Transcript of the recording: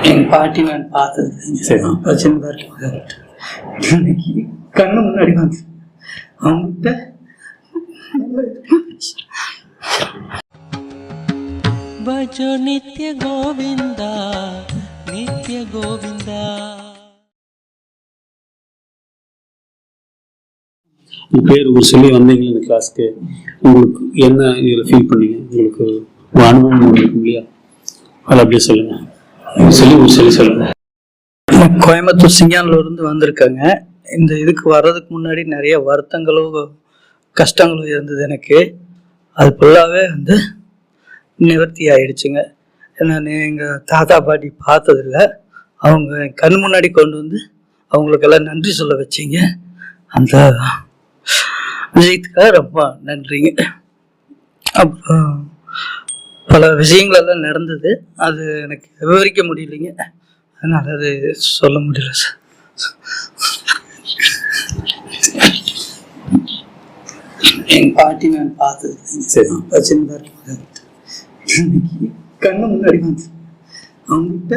எங்கள் பாட்டி நான் பார்த்தது. சரி. வச்சுன்னு இன்னைக்கு கண்ணு முன்னாடி வந்து அவங்ககிட்ட பஜோ நித்ய கோவிந்தா நித்ய கோவிந்தா. பேர் ஒரு சொல்லி வந்தீங்களா இந்த கிளாஸ்க்கு உங்களுக்கு என்ன இதில் ஃபீல் பண்ணீங்க? உங்களுக்கு அனுபவம் இருக்கும் இல்லையா? அதை அப்படியே சொல்லுங்கள் சொல்லி சொல்லி சொல்லுங்க. கோயம்புத்தூர் சிங்கானில் இருந்து வந்திருக்கேங்க. இந்த இதுக்கு வர்றதுக்கு முன்னாடி நிறைய வருத்தங்களும் கஷ்டங்களும் இருந்தது எனக்கு. அது ஃபுல்லாகவே வந்து நிவர்த்தி ஆயிடுச்சுங்க. நான் எங்கள் தாத்தா பாட்டி பார்த்ததில்ல. அவங்க கண் முன்னாடி கொண்டு வந்து அவங்களுக்கெல்லாம் நன்றி சொல்ல வச்சிங்க. அந்த விஜயத்துக்காக ரொம்ப நன்றிங்க. அப்புறம் பல விஷயங்கள் எல்லாம் நடந்தது. அது எனக்கு விவரிக்க முடியலைங்க. அதனால அது சொல்ல முடியல சார். எங்க பாட்டி நான் பார்த்தது. சரி. இன்னைக்கு கண்ணு முன்னாடி வந்து அவங்ககிட்ட